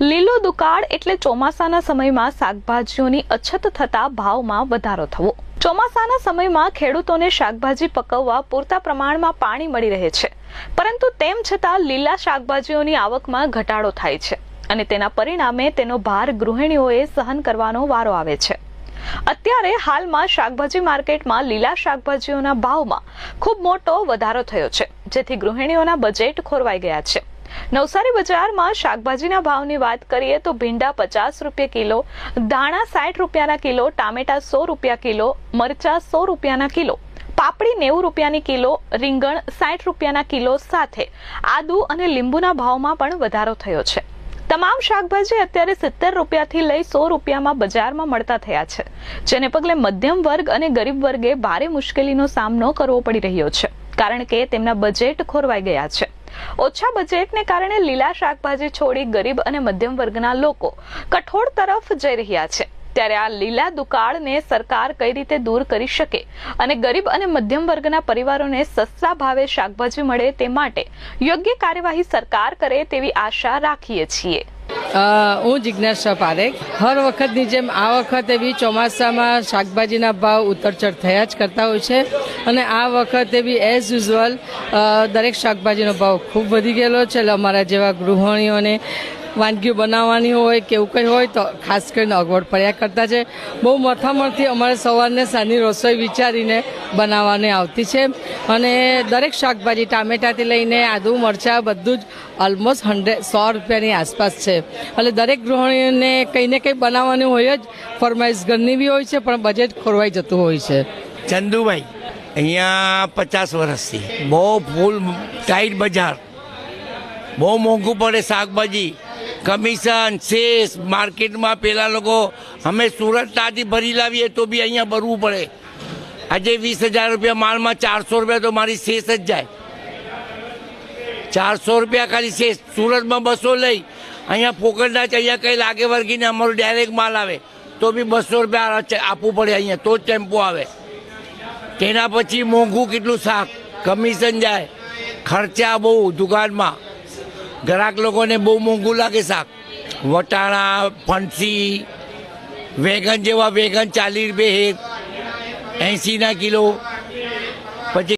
લીલો દુકાળ એટલે ચોમાસાના સમયમાં શાકભાજીઓની અછત થતા ભાવમાં વધારો થવો. ચોમાસાના સમયમાં ખેડૂતોને શાકભાજી પકવવા પૂરતા પ્રમાણમાં પાણી મળી રહે છે. પરંતુ તેમ છતાં લીલા શાકભાજીઓની આવકમાં ઘટાડો થાય છે અને તેના પરિણામે તેનો ભાર ગૃહિણીઓએ સહન કરવાનો વારો આવે છે. અત્યારે હાલમાં શાકભાજી માર્કેટમાં લીલા શાકભાજીઓના ભાવમાં ખૂબ મોટો વધારો થયો છે, જેથી ગૃહિણીઓના બજેટ ખોરવાઈ ગયા છે. નવસારી બજારમાં શાકભાજીના ભાવની વાત કરીએ તો ભીંડા પચાસ રૂપિયા કિલો ધાણા સાઠ રૂપિયાના કિલો, ટામેટા સો રૂપિયા કિલો, મરચા સો રૂપિયાના કિલો. પાપડી નેવું રૂપિયાની કિલો, રીંગણ સાઠ રૂપિયાના કિલો સાથે. આદુ અને લીંબુના ભાવમાં પણ વધારો થયો છે. તમામ શાકભાજી અત્યારે સિત્તેર રૂપિયાથી લઈ સો રૂપિયામાં બજારમાં મળતા થયા છે, જેને પગલે મધ્યમ વર્ગ અને ગરીબ વર્ગે ભારે મુશ્કેલીનો સામનો કરવો પડી રહ્યો છે, કારણ કે તેમના બજેટ ખોરવાઈ ગયા છે. ઓછા બજેટને કારણે લીલા શાકભાજી છોડી ગરીબ અને મધ્યમ વર્ગના લોકો કઠોળ તરફ જઈ રહ્યા છે. ત્યારે આ લીલા દુકાળને સરકાર કઈ રીતે દૂર કરી શકે અને ગરીબ અને મધ્યમ વર્ગના પરિવારોને સસ્તા ભાવે શાકભાજી મળે તે માટે યોગ્ય કાર્યવાહી સરકાર કરે તેવી આશા રાખીએ છીએ. હું જિજ્ઞાસા પારેખ. હર વખતની જેમ આ વખતે બી ચોમાસામાં શાકભાજીના ભાવ ઉતરચડ થયા જ કરતા હોય છે. અને આ વખતે બી એઝ યુઝવલ દરેક શાકભાજીનો ભાવ ખૂબ વધી ગયેલો છે. અમારા જેવા ગૃહિણીઓને વાનગીઓ બનાવવાની હોય કે એવું કંઈ હોય તો ખાસ કરીને અગવડ પડ્યા કરતા છે. બહુ મથામણથી અમારે સવારને સાંજની રસોઈ વિચારીને બનાવવાની આવતી છે. અને દરેક શાકભાજી ટામેટાથી લઈને આદુ, મરચાં બધું જ ઓલમોસ્ટ હંડ્રેડ સો રૂપિયાની આસપાસ છે. એટલે દરેક ગૃહિણીને કંઈ ને કંઈ બનાવવાનું હોય જ, ફરમાઈશ ઘરની બી હોય છે, પણ બજેટ ખોરવાઈ જતું હોય છે. ચંદુભાઈ, અહીંયા પચાસ વર્ષથી બહુ ફૂલ ટાઈટ બજાર, બહુ મોંઘું પડે શાકભાજી. કમિશન, શેષ, માર્કેટમાં પેલા લોકો, અમે સુરત તાજી ભરી લાવીએ તો બી અહીંયા ભરવું પડે. આજે વીસ હજાર રૂપિયા માલમાં ચારસો રૂપિયા તો મારી શેષ જ જાય. ચારસો રૂપિયા ખાલી શેષ. સુરતમાં બસો લઈ, અહીંયા પોકટના જ અહીંયા કંઈ લાગે વર્ગીને અમારો ડાયરેક્ટ માલ આવે. તો બી બસો રૂપિયા આપવું પડે અહીંયા, તો જ ટેમ્પો આવે. તેના પછી મોંઘું કેટલું શાક? કમિશન જાય. ખર્ચા બહુ દુકાનમાં. ગ્રાહક લોકોને બહુ મોંઘું લાગે શાક. વટાણા, ફણસી, વેગન જેવા વેગન ચાલીસ રૂપિયા એક એંસીના કિલો. પછી